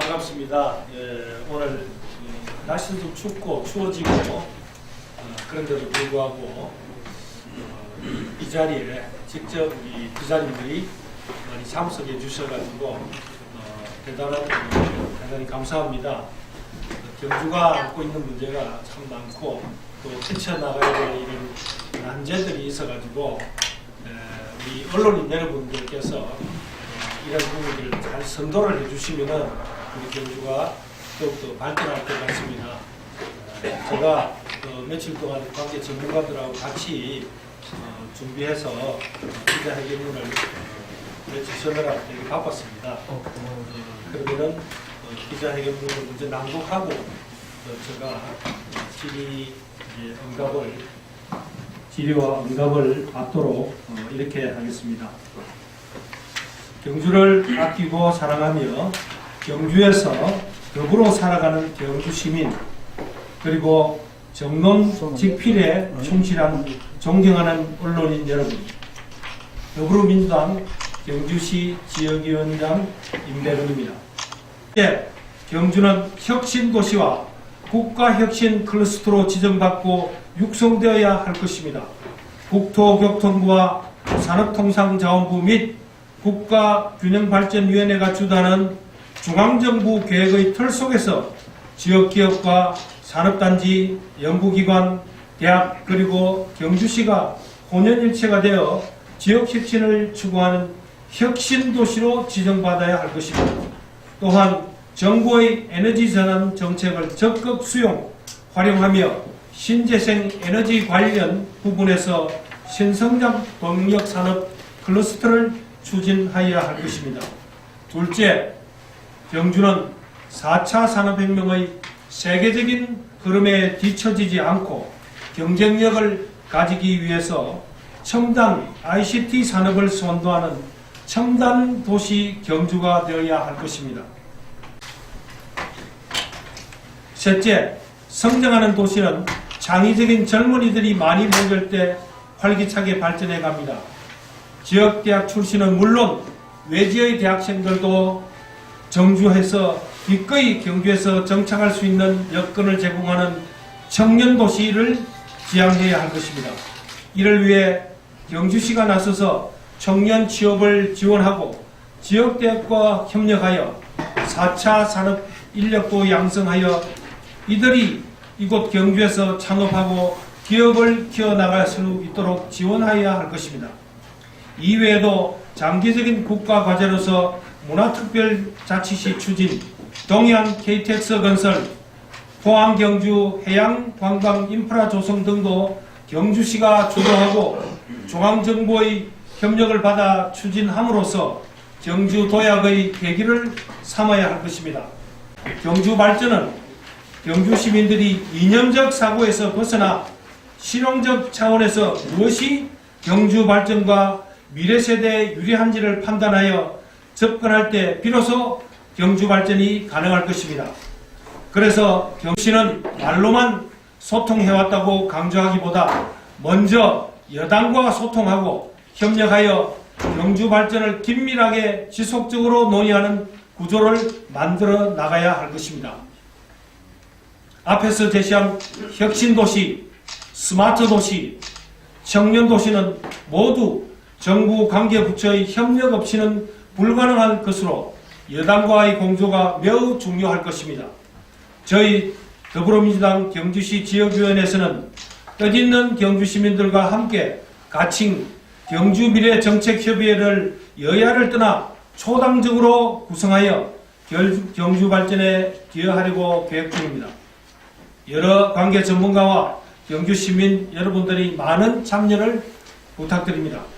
반갑습니다. 예, 오늘 음, 날씨도 춥고 추워지고 어, 그런데도 불구하고 어, 이- 이 자리에 직접 우리 기자님들이 많이 참석해 주셔가지고 어, 대단한 어, 대단히 감사합니다. 어, 경주가 안고 있는 문제가 참 많고 또 헤쳐나가야 될 이런 난제들이 있어가지고 에, 우리 언론인 여러분들께서 어, 이런 부분들을 잘 선도를 해주시면은 우리 경주가 더욱더 발전할 것 같습니다. 어, 제가 어, 며칠 동안 관계 전문가들하고 같이 어, 준비해서 어, 기자회견문을 어, 며칠 서느라 되게 바빴습니다. 어, 그러면은 어, 기자회견문을 먼저 낭독하고 어, 제가 어, 질의 응답을 질의와 응답을 받도록 어, 이렇게 하겠습니다. 경주를 아끼고 사랑하며 경주에서 더불어 살아가는 경주 시민 그리고 정론 직필에 충실한 존경하는 언론인 여러분 더불어민주당 경주시 지역위원장 임대근입니다. 예, 경주는 혁신도시와 국가혁신 클러스터로 지정받고 육성되어야 할 것입니다. 국토교통부와 산업통상자원부 및 국가균형발전위원회가 주도하는 중앙정부 계획의 틀 속에서 지역기업과 산업단지, 연구기관, 대학 그리고 경주시가 혼연일체가 되어 지역혁신을 추구하는 혁신도시로 지정받아야 할 것입니다. 또한 정부의 에너지 전환 정책을 적극 수용, 활용하며 신재생 에너지 관련 부분에서 신성장 동력 산업 클러스터를 추진하여야 할 것입니다. 둘째, 경주는 4차 산업혁명의 세계적인 흐름에 뒤처지지 않고 경쟁력을 가지기 위해서 첨단 ICT 산업을 선도하는 첨단 도시 경주가 되어야 할 것입니다. 셋째, 성장하는 도시는 창의적인 젊은이들이 많이 모일 때 활기차게 발전해 갑니다. 지역 대학 출신은 물론 외지의 대학생들도 정주해서 기꺼이 경주에서 정착할 수 있는 여건을 제공하는 청년 도시를 지향해야 할 것입니다. 이를 위해 경주시가 나서서 청년 취업을 지원하고 지역 대학과 협력하여 4차 산업 인력도 양성하여 이들이 이곳 경주에서 창업하고 기업을 키워나갈 수 있도록 지원하여야 할 것입니다. 이외에도 장기적인 국가 과제로서 문화특별자치시 추진, 동해안 KTX 건설, 포항 경주 해양 관광 인프라 조성 등도 경주시가 주도하고 중앙정부의 협력을 받아 추진함으로써 경주 도약의 계기를 삼아야 할 것입니다. 경주 발전은 경주 시민들이 이념적 사고에서 벗어나 실용적 차원에서 무엇이 경주 발전과 미래 세대에 유리한지를 판단하여 접근할 때 비로소 경주 발전이 가능할 것입니다. 그래서 경시는 말로만 소통해왔다고 강조하기보다 먼저 여당과 소통하고 협력하여 경주 발전을 긴밀하게 지속적으로 논의하는 구조를 만들어 나가야 할 것입니다. 앞에서 제시한 혁신 도시, 스마트 도시, 청년 도시는 모두 정부 관계 부처의 협력 없이는 불가능한 것으로 여당과의 공조가 매우 중요할 것입니다. 저희 더불어민주당 경주시 지역위원회에서는 뜻있는 경주 시민들과 함께 가칭 경주 미래 정책 협의회를 여야를 떠나 초당적으로 구성하여 결- 경주 발전에 기여하려고 계획 중입니다. 여러 관계 전문가와 경주 시민 여러분들이 많은 참여를 부탁드립니다.